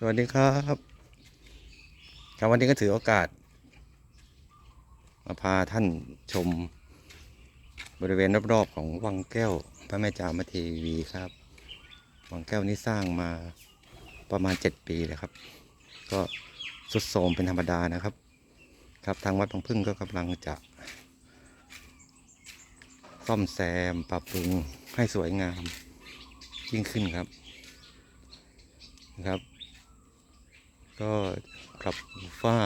สวัสดีครับครับวันนี้ก็ถือโอกาส มาพาท่านชม บริเวณรอบๆของวังแก้วพระแม่จามเทวีครับ วังแก้วนี้สร้างมาประมาณเจ็ดปีเลยครับ ก็สุดโทมเป็นธรรมดานะครับ ครับทางวัดบางพึ่งก็กำลังจะ ซ่อมแซมปรับปรุงให้สวยงามยิ่งขึ้นครับนะครับ ก็ปรับฝ้า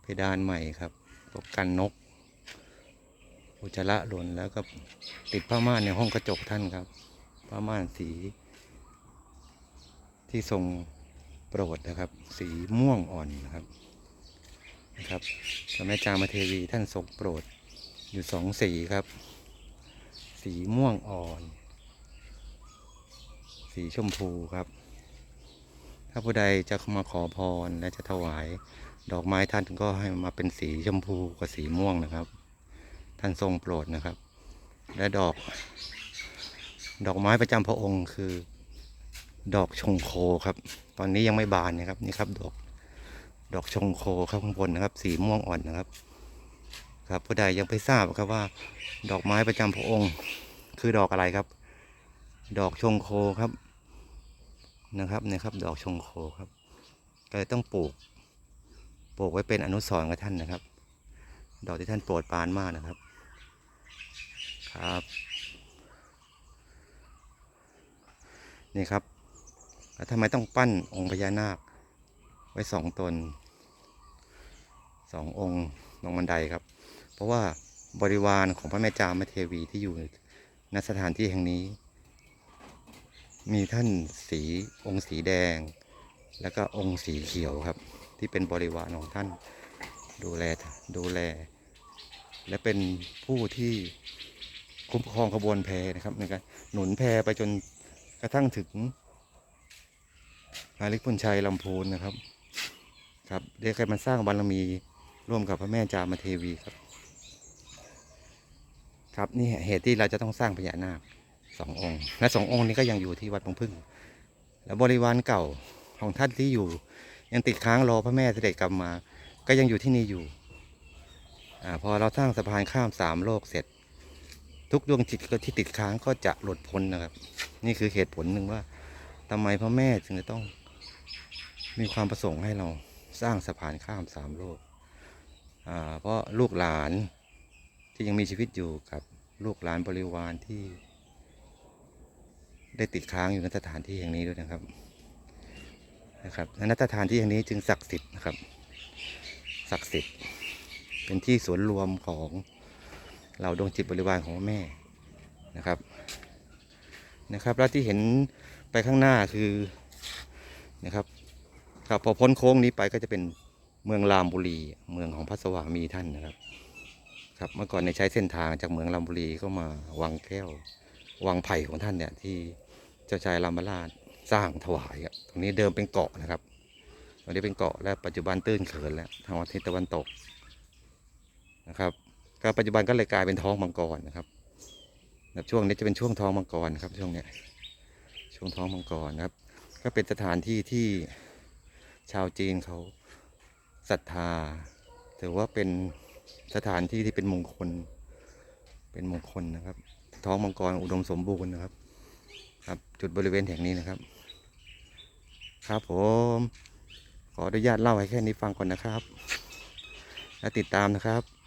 เพดานใหม่ครับป้องกันนก อุจจาระหล่นแล้วก็ติดผ้าม่านในห้องกระจกท่านครับ ผ้าม่านสี ที่ทรงโปรดนะครับ สีม่วงอ่อนนะครับนะครับพระแม่จามเทวีท่านทรงโปรดอยู่สองสีครับ สีม่วงอ่อน สีชมพูครับ ถ้าผู้ใดจะมาขอพรและจะถวาย ดอกไม้ท่านก็ให้มาเป็นสีชมพูกับสีม่วงนะครับ ท่านทรงโปรดนะครับ และดอก ดอกไม้ประจำพระองค์คือ ดอกชงโคครับ ตอนนี้ยังไม่บานนะครับนี่ครับดอกดอกชงโคครับข้างบนนะครับ สีม่วงอ่อนนะครับ ครับผู้ใดยังไม่ทราบครับว่า ดอกไม้ประจำพระองค์ คือดอกอะไรครับ ดอกชงโคครับ นะครับนี่ครับ ดอกชงโคครับ ก็เลยต้องปลูก ปลูกไว้เป็นอนุสรณ์กับท่านนะครับ ดอกที่ท่านโปรดปานมากนะครับ ครับ นี่ครับแล้วทำไมต้องปั้นองค์พญานาค ไว้สองตนสององค์ลงบันไดครับ เพราะว่าบริวารของพระแม่จามเทวีที่อยู่ณสถานที่แห่งนี้ มีท่านสีองค์สีแดง แล้วก็องค์สีเขียวครับ ที่เป็นบริวารของท่านดูแลดูแล และเป็นผู้ที่คุ้มครองขบวนแพนะครับในการหนุนแพไปจนกระทั่งถึงอาลิกพุนชัยลำพูนนะครับ ครับเรียกใครมาสร้างบารมีร่วมกับพระแม่จามเทวีครับ ครับนี่เหตุที่เราจะต้องสร้างพญานาค สององค์ และสององค์นี้ก็ยังอยู่ที่วัดบางพึ่ง แล้วบริวารเก่าของท่านที่อยู่ ยังติดค้างรอพระแม่เสด็จกลับมา ก็ยังอยู่ที่นี่อยู่อาพอเราสร้างสะพานข้ามสามโลกเสร็จ ทุกดวงจิตก็ที่ติดค้างก็จะหลุดพ้นนะครับ นี่คือเหตุผลหนึ่งว่าทำไมพระแม่จึงจะต้อง มีความประสงค์ให้เราสร้างสะพานข้ามสามโลกอ่าเพราะลูกหลานที่ยังมีชีวิตอยู่กับลูกหลานบริวารที่ ได้ติดค้างอยู่ในสถานที่แห่งนี้ด้วยนะครับนะครับณสถานที่แห่งนี้จึงศักดิ์สิทธิ์นะครับ ศักดิ์สิทธิ์ เป็นที่สวนรวมของเหล่าดวงจิตบริวารของแม่นะครับนะครับ แล้วที่เห็นไปข้างหน้าคือนะครับครับพอพ้นโค้งนี้ไปก็จะเป็นเมืองรามบุรี เมืองของพระสวามีท่านนะครับ ครับเมื่อก่อนในใช้เส้นทางจากเมืองรามบุรีก็มาวังแก้ว วังไผ่ของท่านเนี่ยที่ เจ้าชายรามราชสร้างถวายครับตรงนี้เดิมเป็นเกาะนะครับตรงนี้เป็นเกาะและปัจจุบันตื้นเขินแล้วทางทิศตะวันตกนะครับก็ปัจจุบันก็เลยกลายเป็นท้องมังกรนะครับแบบช่วงนี้จะเป็นช่วงท้องมังกรครับช่วงเนี้ยช่วงท้องมังกรนะครับ ก็เป็นสถานที่ที่ชาวจีนเขาศรัทธาถือว่าเป็นสถานที่ที่เป็นมงคล เป็นมงคลนะครับ ท้องมังกรอุดมสมบูรณ์นะครับ ครับจุดบริเวณแห่งนี้นะครับ ครับผมขออนุญาตเล่าให้แค่นี้ฟังก่อนนะครับ และติดตามนะครับ